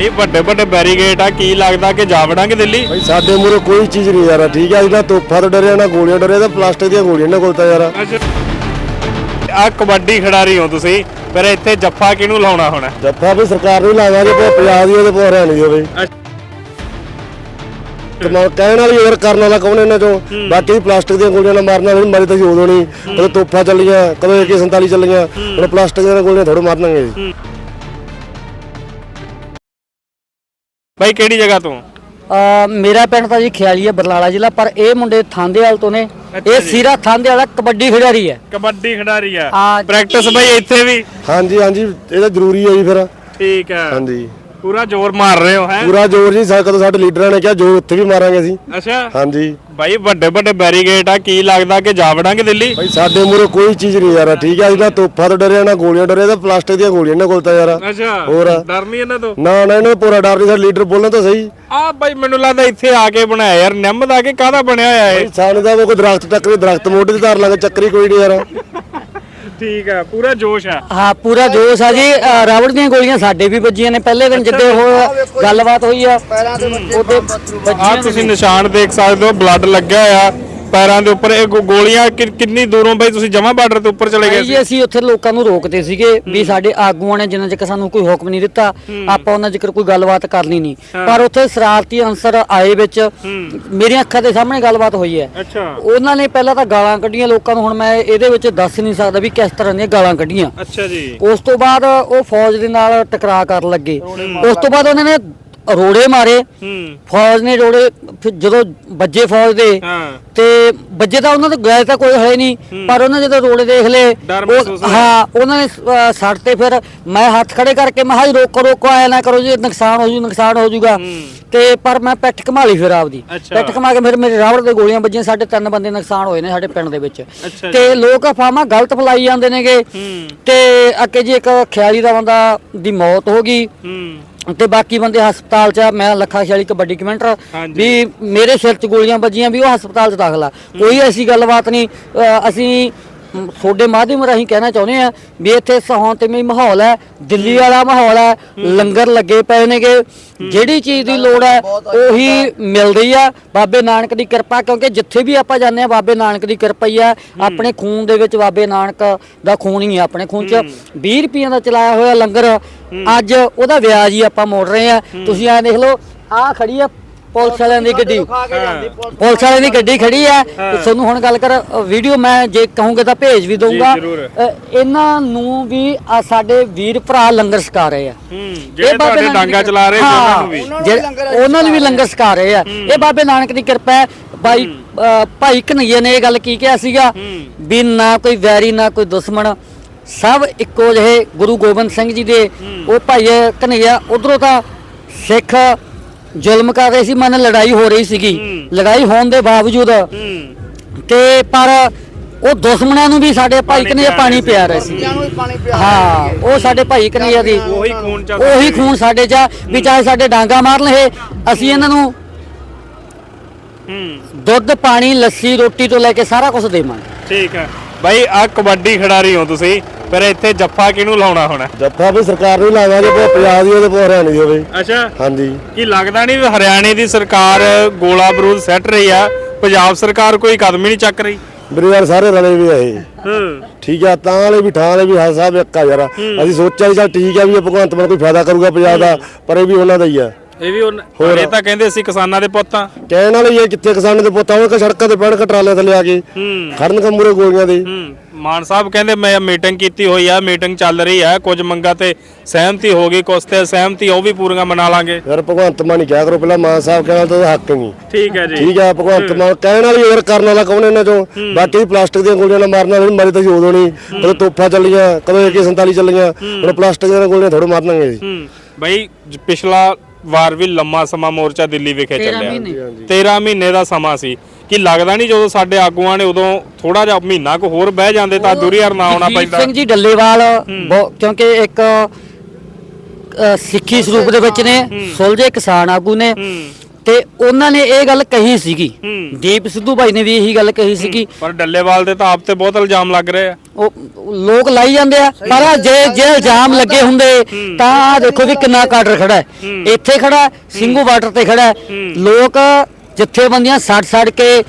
ਇਹ ਵੱਡੇ ਵੱਡੇ ਬੈਰੀਗੇਟ ਆ ਕੀ ਲੱਗਦਾ ਕਿ ਜਾ ਵੜਾਂਗੇ ਦਿੱਲੀ? ਭਾਈ ਸਾਡੇ ਮੂਰੇ ਕੋਈ ਚੀਜ਼ ਨਹੀਂ ਯਾਰ ਠੀਕ ਹੈ ਜਿਹੜਾ ਤੋਪਾਂ ਤੋਂ ਡਰਿਆ ਨਾ ਗੋਲੀਆਂ ਡਰਿਆ ਤਾਂ ਪਲਾਸਟਿਕ ਦੀਆਂ ਗੋਲੀਆਂ ਨਾ ਕੋਲ ਤਾਂ ਯਾਰ। ਆ ਕਬੱਡੀ ਖਿਡਾਰੀ ਹੋ ਤੁਸੀਂ ਪਰ ਇੱਥੇ ਜੱਫਾ ਕਿਹਨੂੰ ਲਾਉਣਾ ਹੋਣਾ? ਜੱਫਾ ਵੀ ਸਰਕਾਰ ਨੂੰ ਲਾਵਾਂਗੇ ਤੇ ਪੰਜਾਬ ਦੀ ਉਹਦੇ ਪੋਰਿਆ ਨਹੀਂ ਹੋਵੇ। ਕਮਾ ਕਹਿਣ ਵਾਲੀ ਹੋਰ ਕਰਨ ਵਾਲਾ ਕੌਣ ਇਹਨਾਂ ਚੋਂ? ਬਾਕੀ ਪਲਾਸਟਿਕ ਦੀਆਂ ਗੋਲੀਆਂ ਨਾਲ ਮਾਰਨ ਵਾਲੇ ਮਰੇ ਤਾਂ ਉਦੋਂ ਨਹੀਂ। ਕਦੇ ਤੋਪਾਂ ਚੱਲੀਆਂ ਕਦੇ AK47 ਚੱਲੀਆਂ ਹੁਣ ਪਲਾਸਟਿਕ ਦੀਆਂ ਗੋਲੀਆਂ ਥੋੜ੍ਹਾ ਮਾਰਨਗੇ। ਬਾਈ ਕਿਹੜੀ ਜਗ੍ਹਾ ਤੋਂ? ਅ ਮੇਰਾ ਪਿੰਡ ਤਾਂ ਜੀ ਖਿਆਲੀ ਹੈ ਬਰਨਾਲਾ ਜ਼ਿਲ੍ਹਾ ਪਰ ਇਹ ਮੁੰਡੇ ਥਾਂਦੇਵਾਲ ਤੋਂ ਨੇ। ਅੱਛਾ ਇਹ ਜੀ। ਸੀਰਾ ਥਾਂਦੇਵਾਲਾ ਕਬੱਡੀ ਖਿਡਾਰੀ ਹੈ। ਕਬੱਡੀ ਖਿਡਾਰੀ ਆ ਆ ਪ੍ਰੈਕਟਿਸ ਬਾਈ ਇੱਥੇ ਵੀ? ਹਾਂਜੀ ਹਾਂਜੀ ਇਹ ਤਾਂ ਜ਼ਰੂਰੀ ਹੈ ਜੀ ਫਿਰ। ਠੀਕ ਆ ਹਾਂਜੀ। ਪੂਰਾ ਜ਼ੋਰ ਮਾਰ ਰਹੇ ਹੋ ਹੈ? ਪੂਰਾ ਜ਼ੋਰ ਜੀ ਸਾਡੇ ਸਾਡੇ ਲੀਡਰਾਂ ਨੇ ਕਿਹਾ ਜ਼ੋਰ ਉੱਥੇ ਵੀ ਮਾਰਾਂਗੇ ਅਸੀਂ। ਅੱਛਾ। ਹਾਂਜੀ। ਬਾਈ ਵੱਡੇ ਵੱਡੇ ਬੈਰੀਗੇਟ ਆ ਕੀ ਲੱਗਦਾ ਕਿ ਜਾ ਵੜਾਂਗੇ ਦਿੱਲੀ? ਭਾਈ ਸਾਡੇ ਮੂਰੇ ਕੋਈ ਚੀਜ਼ ਨਹੀਂ ਯਾਰ ਠੀਕ ਹੈ ਜਿਹੜਾ ਤੋਪਾਂ ਤੋਂ ਡਰਿਆ ਨਾ ਗੋਲੀਆਂ ਡਰਿਆ ਤਾਂ ਪਲਾਸਟਿਕ ਦੀਆਂ ਗੋਲੀਆਂ ਇਹਨਾਂ ਕੋਲ ਤਾਂ ਯਾਰ। ਅੱਛਾ ਹੋਰ? ਡਰ ਨਹੀਂ ਇਹਨਾਂ ਤੋਂ? ਨਾ ਨਾ ਇਹਨਾਂ ਪੂਰਾ ਡਰ ਨਹੀਂ ਸਾਡੇ ਲੀਡਰ ਬੋਲਣ ਤਾਂ ਸਹੀ। ਆ ਬਾਈ ਮੈਨੂੰ ਲੱਗਦਾ ਇੱਥੇ ਆ ਕੇ ਬਣਾਇਆ ਯਾਰ ਨਿੰਮ ਦਾ ਕਿ ਕਾਹਦਾ ਬਣਿਆ ਹੋਇਆ ਇਹ? ਸਾਨੂੰ ਤਾਂ ਕੋਈ ਦਰਖਤ ਟੱਕਰੇ ਦਰਖਤ ਮੋਢੇ ਤੇ ਧਾਰ ਲਾਂਗੇ ਚੱਕਰੀ ਕੋਈ ਨਹੀਂ ਯਾਰ। ਠੀਕ ਆ ਪੂਰਾ ਜੋਸ਼ ਆ। ਹਾਂ ਪੂਰਾ ਜੋਸ਼ ਆ ਜੀ। ਅ, ਰਾਵੜ ਦੀਆਂ ਗੋਲੀਆਂ ਸਾਡੇ ਵੀ ਵੱਜੀਆਂ ਨੇ। ਪਹਿਲੇ ਦਿਨ ਜਿੱਦੇ ਉਹ ਗੱਲਬਾਤ ਹੋਈ ਆ ਉਹਦੇ ਆ ਵੱਜੀਆਂ ਤੁਸੀਂ ਨਿਸ਼ਾਨ ਦੇਖ ਸਕਦੇ ਹੋ ਬਲੱਡ ਲੱਗਿਆ ਹੋਇਆ। ਪੈਰਾਂ ਦੇ ਉੱਪਰ ਇਹ ਗੋ- ਗੋਲੀਆਂ ਕਿ- ਕਿੰਨੀ ਦੂਰੋਂ ਬਾਈ ਤੁਸੀਂ ਜਮਾ ਬਾਰਡਰ ਤੇ ਉੱਪਰ ਚਲੇ ਗਏ ਸੀ ਜੀ ਅਸੀਂ ਉੱਥੇ ਲੋਕਾਂ ਨੂੰ ਰੋਕਦੇ ਸੀਗੇ ਵੀ ਸਾਡੇ ਆਗੂਆਂ ਨੇ ਜਿੰਨਾ ਚਿਰ ਸਾਨੂੰ ਕੋਈ ਹੁਕਮ ਨਹੀਂ ਦਿੱਤਾ ਆਪਾਂ ਉਹਨਾਂ ਜ਼ਿਕਰ ਕੋਈ ਗੱਲਬਾਤ ਕਰਨੀ ਨਹੀਂ। ਪਰ ਉੱਥੇ ਸ਼ਰਾਰਤੀ ਅਨਸਰ ਆਏ ਵਿੱਚ ਮੇਰੀਆਂ ਅੱਖਾਂ ਦੇ ਸਾਹਮਣੇ ਗੱਲਬਾਤ ਹੋਈ ਹੈ। ਅੱਛਾ। ਉਹਨਾਂ ਨੇ ਪਹਿਲਾਂ ਤਾਂ ਗਾਲਾਂ ਕੱਢੀਆਂ ਲੋਕਾਂ ਨੂੰ ਹੁਣ ਮੈਂ ਇਹਦੇ ਵਿੱਚ ਦੱਸ ਨਹੀਂ ਸਕਦਾ ਵੀ ਕਿਸ ਤਰ੍ਹਾਂ ਦੀਆਂ ਗਾਲਾਂ ਕੱਢੀਆਂ। ਅੱਛਾ ਜੀ। ਉਸ ਤੋਂ ਬਾਅਦ ਉਹ ਫੌਜ ਦੇ ਨਾਲ ਟਕਰਾਅ ਕਰਨ ਲੱਗੇ। ਉਸ ਤੋਂ ਬਾਅਦ ਉਹਨਾਂ ਨੇ ਰੋੜੇ ਮਾਰੇ। ਹੂੰ। ਫੌਜ ਨੇ ਰੋੜੇ ਫਿਰ ਜਦੋਂ ਵੱਜੇ ਫੌਜ ਦੇ ਹਾਂ। ਤੇ ਵੱਜੇ ਤਾਂ ਉਹਨਾਂ ਤੋਂ ਗਏ ਤਾਂ ਕੋਈ ਹੈ ਨਹੀਂ ਪਰ ਉਹਨਾਂ ਜਦੋਂ ਰੋੜੇ ਦੇਖ ਲਏ ਡਰ ਉਹ- ਮਹਿਸੂਸ ਹੋਇਆ। ਹਾਂ ਉਹਨਾਂ ਨੇ ਸੜ ਤੇ ਫਿਰ ਮੈਂ ਹੱਥ ਖੜੇ ਕਰਕੇ ਮੈਂ ਕਿਹਾ ਜੀ ਰੋਕੋ ਰੋਕੋ ਆਇਆ ਨਾ ਕਰੋ ਜੀ ਨੁਕਸਾਨ ਹੋ ਜੂ ਨੁਕਸਾਨ ਹੋ ਜੂਗਾ। ਤੇ ਪਰ ਮੈਂ ਪਿੱਠ ਘਮਾ ਲਈ ਫਿਰ ਆਪਦੀ। ਅੱਛਾ। ਪਿੱਠ ਘਮਾ ਕੇ ਫਿਰ ਮੇਰੇ ਰਾਵੜ ਦੇ ਗੋਲੀਆਂ ਵੱਜੀਆਂ ਸਾਡੇ ਤਿੰਨ ਬੰਦੇ ਨੁਕਸਾਨ ਹੋਏ ਨੇ ਸਾਡੇ ਪਿੰਡ ਦੇ ਵਿੱਚ। ਅੱਛਾ ਤੇ ਲੋਕ ਅਫਵਾਹਾਂ ਗਲਤ ਫੈਲਾਈ ਜਾਂਦੇ ਨੇਗੇ। ਹੂੰ। ਤੇ ਅੱਗੇ ਜੀ ਇੱਕ ਖਿਆਲੀ ਦਾ ਬੰਦਾ ਦੀ ਮੌਤ ਹੋ ਗਈ। ਹੂੰ। ਤੇ ਬਾਕੀ ਬੰਦੇ ਹਸਪਤਾਲ 'ਚ ਆ। ਮੈਂ ਲੱਖਾ ਖਿਆਲੀ ਕਬੱਡੀ ਕਮੈਂਟਰ ਹਾਂਜੀ। ਵੀ ਮੇਰੇ ਸਿਰ 'ਚ ਗੋਲੀਆਂ ਵੱਜੀਆਂ ਵੀ ਉਹ ਹਸਪਤਾਲ 'ਚ ਦਾਖਲਾ ਕੋਈ ਐਸੀ ਗੱਲਬਾਤ ਨਹੀਂ ਅ, ਅਸੀਂ ਤੁਹਾਡੇ ਮਾਧਿਅਮ ਰਾਹੀਂ ਕਹਿਣਾ ਚਾਹੁੰਦੇ ਆ ਵੀ ਇੱਥੇ ਸਹੌਂ ਮਾਹੌਲ ਹੈ, ਦਿੱਲੀ ਵਾਲਾ ਮਾਹੌਲ ਹੈ, ਲੰਗਰ ਲੱਗੇ ਪਏ ਨੇਗੇ। ਜਿਹੜੀ ਚੀਜ਼ ਦੀ ਲੋੜ ਹੈ, ਉਹੀ ਮਿਲਦੀ ਆ। ਬਾਬੇ ਨਾਨਕ ਦੀ ਕਿਰਪਾ, ਕਿਉਂਕਿ ਜਿੱਥੇ ਵੀ ਆਪਾਂ ਜਾਂਦੇ ਆ, ਬਾਬੇ ਨਾਨਕ ਦੀ ਕਿਰਪਾ ਹੀ ਆ। ਆਪਣੇ ਖੂਨ ਦੇ ਵਿੱਚ ਬਾਬੇ ਨਾਨਕ ਦਾ ਖੂਨ ਹੀ ਆ, ਆਪਣੇ ਖੂਨ 'ਚ 20 ਰੁਪਈਆਂ ਦਾ ਚਲਾਇਆ ਹੋਇਆ ਲੰਗਰ। ਅੱਜ ਉਹਦਾ ਵਿਆਜ ਹੀ ਆਪਾਂ ਮੋੜ ਰਹੇ ਆ। ਤੁਸੀਂ ਐ ਦੇਖ ਲਓ ਆ ਖੜੀ ਆ ਪੁਲਿਸ ਵਾਲਿਆਂ ਦੀ ਗੱਡੀ। ਪੁਲਿਸ ਵਾਲਿਆਂ ਦੀ ਗੱਡੀ ਖੜੀ ਆ। ਤੇ ਤੁਹਾਨੂੰ ਹੁਣ ਗੱਲ ਕਰ ਵੀਡੀਓ ਮੈਂ ਜੇ ਕਹੂੰਗਾ ਤਾਂ ਭੇਜ ਵੀ ਦਊਂਗਾ। ਇਹਨਾਂ ਨੂੰ ਵੀ ਆ ਸਾਡੇ ਵੀਰ ਭਰਾ ਲੰਗਰ ਛਕਾ ਰਹੇ ਆ। ਜਿਹੜੇ ਬਾਬੇ ਤੁਹਾਡੇ ਨਾਨਕ ਡਾਂਗਾ ਦੀ- ਚਲਾ ਰਹੇ ਉਹਨਾਂ ਨੂੰ ਵੀ। ਉਹਨਾਂ ਨੂੰ ਵੀ ਲੰਗਰ ਛਕਾ ਰਹੇ ਆ। ਇਹ ਬਾਬੇ ਨਾਨਕ ਦੀ ਕਿਰਪਾ ਹੈ। ਭਾਈ ਭਾਈ ਕਨਈਏ ਨੇ ਇਹ ਗੱਲ ਕੀ ਕਿਹਾ ਸੀਗਾ? ਵੀ ਨਾ ਕੋਈ ਵੈਰੀ ਨਾ ਕੋਈ ਦੁਸ਼ਮਣ। ਸਭ ਇੱਕੋ ਜਿਹੇ ਗੁਰੂ ਗੋਬਿੰਦ ਸਿੰਘ ਜੀ ਦੇ। ਉਹ ਭਾਈ ਕਨਈਆ ਉਧਰੋਂ ਤਾਂ ਸਿੱਖ ਜ਼ੁਲਮ ਕਰ ਰਹੇ ਸੀ ਮਨ ਲੜਾਈ ਹੋ ਰਹੀ ਸੀਗੀ। ਲੜਾਈ ਹੋਣ ਦੇ ਬਾਵਜੂਦ ਤੇ ਪਰ ਉਹ ਦੁਸ਼ਮਣਾਂ ਨੂੰ ਵੀ ਸਾਡੇ ਭਾਈ ਕਨਈਆ ਪਾਣੀ ਪਿਆ ਰਹੇ ਸੀ। ਹਾਂ ਉਹ ਸਾਡੇ ਭਾਈ ਕਨਈਆ ਦੀ ਉਹੀ ਖੂਨ ਚ ਉਹੀ ਖੂਨ ਸਾਡੇ ਚ ਵੀ ਚਾਹੇ ਸਾਡੇ ਡਾਂਗਾ ਮਾਰ ਲਏ ਅਸੀਂ ਇਹਨਾਂ ਨੂੰ ਦੁੱਧ ਪਾਣੀ ਲੱਸੀ ਰੋਟੀ ਤੋਂ ਲੈ ਕੇ ਸਾਰਾ ਕੁਝ ਦੇਵਾਂਗੇ। ਠੀਕ ਹੈ। ਬਾਈ ਆ ਕਬੱਡੀ ਖਿਡਾਰੀ ਹੋ ਤੁਸੀਂ। ਪਰ ਇੱਥੇ ਜੱਫਾ ਕਿਹਨੂੰ ਲਾਉਣਾ ਹੋਣਾ? ਜੱਫਾ ਵੀ ਸਰਕਾਰ ਨੂੰ ਲਾਵਾਂਗੇ ਤੇ ਪੰਜਾਬ ਦੀ ਉਹਦੇ ਪੋਰਿਆ ਨਹੀਂ ਹੋਵੇ। ਅੱਛਾ। ਹਾਂਜੀ। ਕੀ ਲੱਗਦਾ ਨਹੀਂ ਵੀ ਹਰਿਆਣੇ ਦੀ ਸਰਕਾਰ ਗੋਲਾ ਬਰੂਦ ਸੱਟ ਰਹੀ ਆ? ਪੰਜਾਬ ਸਰਕਾਰ ਕੋਈ ਕਦਮ ਹੀ ਨਹੀਂ ਚੱਕ ਰਹੀ। ਵੀਰੇ ਯਾਰ ਸਾਰੇ ਰਲੇ ਵੀ ਆ ਇਹ। ਹੂੰ। ਠੀਕ ਆ ਤਾਂ ਵਾਲੇ ਵੀ ਠਾਂ ਵਾਲੇ ਵੀ ਹਾਂ ਸਾਹਿਬ ਇੱਕ ਆ ਯਾਰ। ਅਸੀਂ ਸੋਚਿਆ ਵੀ ਚੱਲ ਠੀਕ ਆ ਵੀ ਇਹ ਭਗਵੰਤ ਮਾਨ ਕੋਈ ਫਾਇਦਾ ਕਰੂਗਾ ਪੰਜਾਬ ਦਾ ਪਰ ਇਹ ਵੀ ਉਹਨਾਂ ਦਾ ਹੀ ਆ। ਇਹ ਵੀ ਉਹਨਾਂ- ਇਹ ਤਾਂ ਕਹਿੰਦੇ ਸੀ ਕਿਸਾਨਾਂ ਦੇ ਪੁੱਤ। ਆ ਕਹਿਣ ਵਾਲੇ ਹੀ ਆ ਕਿੱਥੇ ਕਿਸਾਨ ਦੇ ਪੁੱਤਾਂ ਉਹ ਸੜਕਾਂ ਤੇ ਬੈਠ ਕੇ ਟਰਾਲੇ ਥੱਲੇ ਆ ਕੇ ਖੜਨ ਕਮੂਰੇ ਗੋਲੀਆਂ ਦੇ। ਮਾਨ ਸਾਹਿਬ ਕਹਿੰਦੇ ਮੈਂ ਮੀਟਿੰਗ ਕੀਤੀ ਹੋਈ ਆ ਮੀਟਿੰਗ ਚੱਲ ਰਹੀ ਆ ਕੁਝ ਮੰਗਾਂ ਤੇ ਸਹਿਮਤੀ ਹੋ ਗਈ ਕੁਝ ਤੇ ਸਹਿਮਤੀ ਉਹ ਵੀ ਪੂਰੀਆਂ ਮਨਾ ਲਾਂਗੇ। ਯਾਰ ਭਗਵੰਤ ਮਾਨ ਕਿਹਾ ਕਰੋ ਪਹਿਲਾਂ ਮਾਨ ਸਾਹਿਬ ਕਹਿਣ ਤਾਂ ਹੱਕ ਨਹੀਂ। ਠੀਕ ਹੈ ਜੀ। ਠੀਕ ਆ ਭਗਵੰਤ ਮਾਨ ਕਹਿਣ ਵਾਲੀ ਹੋਰ ਕਰਨ ਵਾਲਾ ਕੌਣ ਇਹਨਾਂ ਚੋਂ? ਬਾਕੀ ਪਲਾਸਟਿਕ ਦੀਆਂ ਗੋਲੀਆਂ ਨਾਲ ਮਾਰਨ ਵਾਲੇ ਮਰੇ ਤਾਂ ਉਦੋਂ ਨਹੀਂ ਕਦੇ ਤੋਪਾਂ ਚੱਲੀਆਂ ਕਦੇ AK47 ਚੱਲੀਆਂ। ਹੁਣ ਪਲਾਸਟਿਕ ਦੀਆਂ ਗੋਲੀਆਂ ਥੋੜ੍ਹਾ ਮਾਰਨਗੇ ਜੀ। ਬਈ ਪਿਛਲਾ ਵਾਰ ਵੀ ਲੰਮਾ ਸਮਾਂ ਮੋਰਚਾ ਦਿੱਲੀ ਵਿਖੇ ਚੱਲਿਆ। ਮਹੀਨੇ। 13 ਮਹਿਨੇ ਦਾ ਸਮਾਂ ਸੀ। ਕਿ ਲੱਗਦਾ ਨਹੀਂ ਜਦੋਂ ਸਾਡੇ ਆਗੂਆਂ ਨੇ ਉਦੋਂ ਥੋੜਾ ਜਿਹਾ ਮਹੀਨਾ ਕੋ ਹੋਰ ਬਹਿ ਜਾਂਦੇ ਤਾਂ ਦੁਰੀਆਰ ਨਾ ਆਉਣਾ ਪੈਂਦਾ। ਸਿੰਘ ਜੀ ਡੱਲੇਵਾਲ ਕਿਉਂਕਿ ਇੱਕ ਸਿੱਖੀ ਸਰੂਪ ਦੇ ਵਿੱਚ ਨੇ। ਸੁਲਝੇ ਕਿਸਾਨ ਆਗੂ ਨੇ। ਤੇ ਉਹਨਾਂ ਨੇ ਇਹ ਗੱਲ ਕਹੀ ਸੀਗੀ। ਦੀਪ ਸਿੱਧੂ ਭਾਈ ਨੇ ਵੀ ਇਹੀ ਗੱਲ ਕਹੀ ਸੀਗੀ। ਪਰ ਡੱਲੇਵਾਲ ਦੇ ਤਾਂ ਆਪ ਤੇ ਬਹੁਤ ਇਲਜ਼ਾਮ ਲੱਗ ਰਹੇ ਆ। ਉਹ ਲੋਕ ਲਾਈ ਜਾਂਦੇ ਆ ਪਰ ਜੇ ਜੇ ਇਲਜ਼ਾਮ ਲੱਗੇ ਹੁੰਦੇ ਤਾਂ ਆ ਦੇਖੋ ਵੀ ਕਿੰਨਾ ਕਾਡਰ ਖੜਾ ਹੈ। ਇੱਥੇ ਖੜਾ ਸਿੰਘੂ ਬਾਰਡਰ ਤੇ ਖੜਾ ਹੈ। ਲੋਕ ਜਥੇਬੰਦੀਆਂ ਛੱਡ ਛੱਡ ਕੇ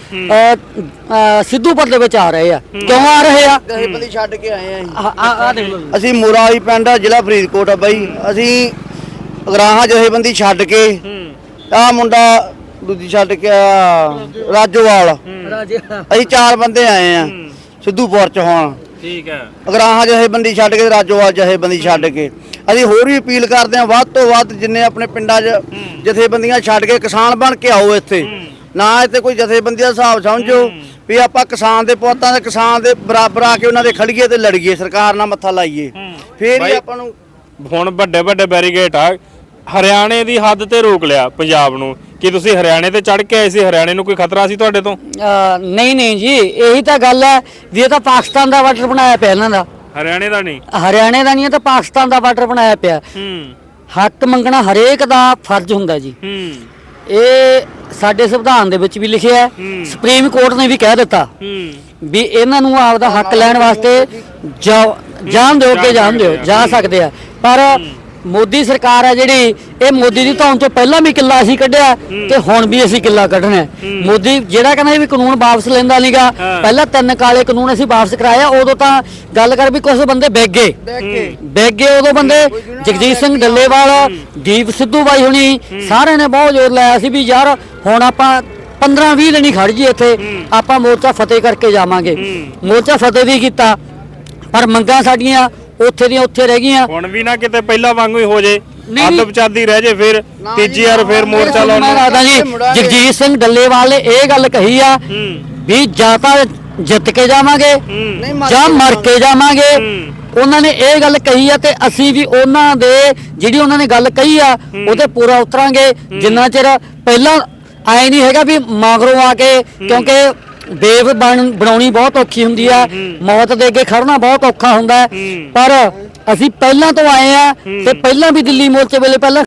ਸਿੱਧੂਪੁਰ ਦੇ ਵਿੱਚ ਆ ਰਹੇ ਆ। ਕਿਉਂ ਆ ਰਹੇ ਆ? ਬੰਦੀ ਛੱਡ ਕੇ ਆਏ ਆ ਅਸੀਂ। ਆ ਦੇਖ ਲਓ। ਅਸੀਂ ਮੋਰਾ ਵਾਲੀ ਪਿੰਡ ਆ ਜ਼ਿਲ੍ਹਾ ਫਰੀਦਕੋਟ ਆ ਬਾਈ। ਅਸੀਂ ਅਗਰਾਹਾਂ ਜਥੇਬੰਦੀ ਛੱਡ ਕੇ ਆ ਮੁੰਡਾ ਦੂਜੀ ਛੱਡ ਕੇ ਰਾਜੋਵਾਲ। ਅਸੀਂ ਚਾਰ ਬੰਦੇ ਆਏ ਆ ਸਿੱਧੂਪੁਰ ਚ ਹੁਣ। ਠੀਕ ਹੈ। ਅਗਰਾਹਾਂ ਜਥੇਬੰਦੀ ਛੱਡ ਕੇ ਰਾਜੋਵਾਲ ਜਥੇਬੰਦੀ ਛੱਡ ਕੇ। ਅਸੀਂ ਹੋਰ ਵੀ ਅਪੀਲ ਕਰਦੇ ਹਾਂ ਵੱਧ ਤੋਂ ਵੱਧ ਜਿੰਨੇ ਆਪਣੇ ਪਿੰਡਾਂ 'ਚ ਜਥੇਬੰਦੀਆਂ ਛੱਡ ਕੇ ਕਿਸਾਨ ਬਣ ਕੇ ਆਓ ਇੱਥੇ। ਨਾ ਇੱਥੇ ਕੋਈ ਜਥੇਬੰਦੀ ਦਾ ਹਿਸਾਬ ਸਮਝੋ ਵੀ ਆਪਾਂ ਕਿਸਾਨ ਦੇ ਪੁੱਤਾਂ ਦੇ ਕਿਸਾਨ ਦੇ ਬਰਾਬਰ ਆ ਕੇ ਉਹਨਾਂ ਦੇ ਖੜੀਏ ਤੇ ਲੜੀਏ ਸਰਕਾਰ ਨਾਲ ਮੱਥਾ ਲਾਈਏ। ਫੇਰ ਹੀ ਬਾਈ- ਆਪਾਂ ਨੂੰ ਹੁਣ ਵੱਡੇ ਵੱਡੇ ਬੈਰੀਗੇਟ ਆ ਹਰਿਆਣੇ ਦੀ ਹੱਦ ਤੇ ਰੋਕ ਲਿਆ ਪੰਜਾਬ ਨੂੰ। ਕੀ ਤੁਸੀਂ ਹਰਿਆਣੇ ਤੇ ਚੜ ਕੇ ਆਏ ਸੀ? ਹਰਿਆਣੇ ਨੂੰ ਕੋਈ ਖਤਰਾ ਸੀ ਤੁਹਾਡੇ ਤੋਂ? ਨਹੀਂ ਨਹੀਂ ਜੀ ਇਹੀ ਤਾਂ ਗੱਲ ਹੈ ਵੀ ਇਹ ਤਾਂ ਪਾਕਿਸਤਾਨ ਦਾ ਬਾਰਡਰ ਬਣਾਇਆ ਪਿਆ ਇਹਨਾਂ ਦਾ। ਹਰਿਆਣੇ ਦਾ ਨਹੀਂ? ਹਰਿਆਣੇ ਦਾ ਨਹੀਂ ਇਹ ਤਾਂ ਪਾਕਿਸਤਾਨ ਦਾ ਬਾਰਡਰ ਬਣਾਇਆ ਪਿਆ। ਹੂੰ। ਹੱਕ ਮੰਗਣਾ ਹਰੇਕ ਦਾ ਫਰਜ਼ ਹੁੰਦਾ ਜੀ। ਹੂੰ। ਇਹ ਸਾਡੇ ਸੰਵਿਧਾਨ ਦੇ ਵਿੱਚ ਵੀ ਲਿਖਿਆ ਹੈ। ਸੁਪਰੀਮ ਕੋਰਟ ਨੇ ਵੀ ਕਹਿ ਦਿੱਤਾ ਹੂੰ। ਵੀ ਇਹਨਾਂ ਨੂੰ ਆਪਦਾ ਹੱਕ ਲੈਣ ਵਾਸਤੇ ਜਾ- ਜਾਣ ਦਿਓ ਅੱਗੇ ਜਾਣ ਦਿਓ ਜਾ ਸਕਦੇ ਆ। ਪਰ ਮੋਦੀ ਸਰਕਾਰ ਹੈ ਜਿਹੜੀ ਇਹ ਮੋਦੀ ਦੀ ਧੌਣ ਤੋਂ ਪਹਿਲਾਂ ਵੀ ਕਿੱਲਾ ਅਸੀਂ ਕੱਢਿਆ ਤੇ ਹੁਣ ਵੀ ਅਸੀਂ ਕਿੱਲਾ ਕੱਢਣਾ। ਮੋਦੀ ਜਿਹੜਾ ਕਹਿੰਦਾ ਵੀ ਕਾਨੂੰਨ ਵਾਪਸ ਲੈਂਦਾ ਨਹੀਂਗਾ ਪਹਿਲਾਂ ਤਿੰਨ ਕਾਲੇ ਕਾਨੂੰਨ ਅਸੀਂ ਵਾਪਸ ਕਰਾਇਆ ਉਦੋਂ ਤਾਂ ਗੱਲ ਕਰ ਵੀ ਕੁਝ ਬੰਦੇ ਵਿਕ ਗਏ। ਉਦੋਂ ਬੰਦੇ ਜਗਜੀਤ ਸਿੰਘ ਡੱਲੇਵਾਲ ਦੀਪ ਸਿੱਧੂ ਬਾਈ ਹੁਣੀ ਸਾਰਿਆਂ ਨੇ ਬਹੁਤ ਜ਼ੋਰ ਲਾਇਆ ਸੀ ਵੀ ਯਾਰ ਹੁਣ ਆਪਾਂ 15 20 ਦਿਨ ਹੀ ਖੜ ਜੀ ਇੱਥੇ ਆਪਾਂ ਮੋਰਚਾ ਫਤਿਹ ਕਰਕੇ ਜਾਵਾਂਗੇ। ਮੋਰਚਾ ਫਤਿਹ ਵੀ ਕੀਤਾ ਪਰ ਮੰਗਾਂ ਸਾਡੀਆਂ ਉੱਥੇ ਦੀਆਂ ਉੱਥੇ ਰਹਿ ਗਈਆਂ। ਹੁਣ ਵੀ ਨਾ ਕਿਤੇ ਪਹਿਲਾਂ ਵਾਂਗੂ ਹੀ ਹੋ ਜੇ। ਨਹੀਂ, ਅੱਧ। ਵਿਚਾਦੀ ਰਹਿ ਜੇ ਫਿਰ। ਤੀਜੀ ਵਾਰ ਫਿਰ ਮੋਰਚਾ ਮੈਂ ਲਾਉਣਾ ਦੱਸਦਾ ਜੀ ਜਗਜੀਤ ਸਿੰਘ ਡੱਲੇਵਾਲ ਨੇ ਇਹ ਗੱਲ ਕਹੀ ਆ ਵੀ ਜਾਂ ਤਾਂ ਜਿੱਤ ਕੇ ਜਾਵਾਂਗੇ ਨਹੀਂ ਜਾਂ ਮਰ ਕੇ ਜਾਵਾਂਗੇ। ਉਹਨਾਂ ਨੇ ਇਹ ਗੱਲ ਕਹੀ ਆ ਤੇ ਅਸੀਂ ਵੀ ਉਹਨਾਂ ਦੇ ਜਿਹੜੀ ਉਹਨਾਂ ਨੇ ਗੱਲ ਕਹੀ ਆ ਉਹਤੇ ਪੂਰਾ ਉਤਰਾਂਗੇ। ਜਿੰਨਾ ਚਿਰ ਪਹਿਲਾਂ ਆਏ ਨਹੀਂ ਹੈਗਾ ਵੀ ਮਗਰੋਂ ਆ ਕੇ ਕਿਉਂਕਿ ਬੇਵ ਬਣ ਬਣਾਉਣੀ ਬਹੁਤ ਔਖੀ ਹੁੰਦੀ ਆ। ਮੌਤ ਦੇ ਅੱਗੇ ਖੜਨਾ ਬਹੁਤ ਔਖਾ ਹੁੰਦਾ। ਹੈ। ਪਰ ਅਸੀਂ ਪਹਿਲਾਂ ਤੋਂ ਆਏ ਆ ਤੇ ਪਹਿਲਾਂ ਵੀ ਦਿੱਲੀ ਮੋਰਚੇ ਵੇਲੇ ਪਹਿਲਾਂ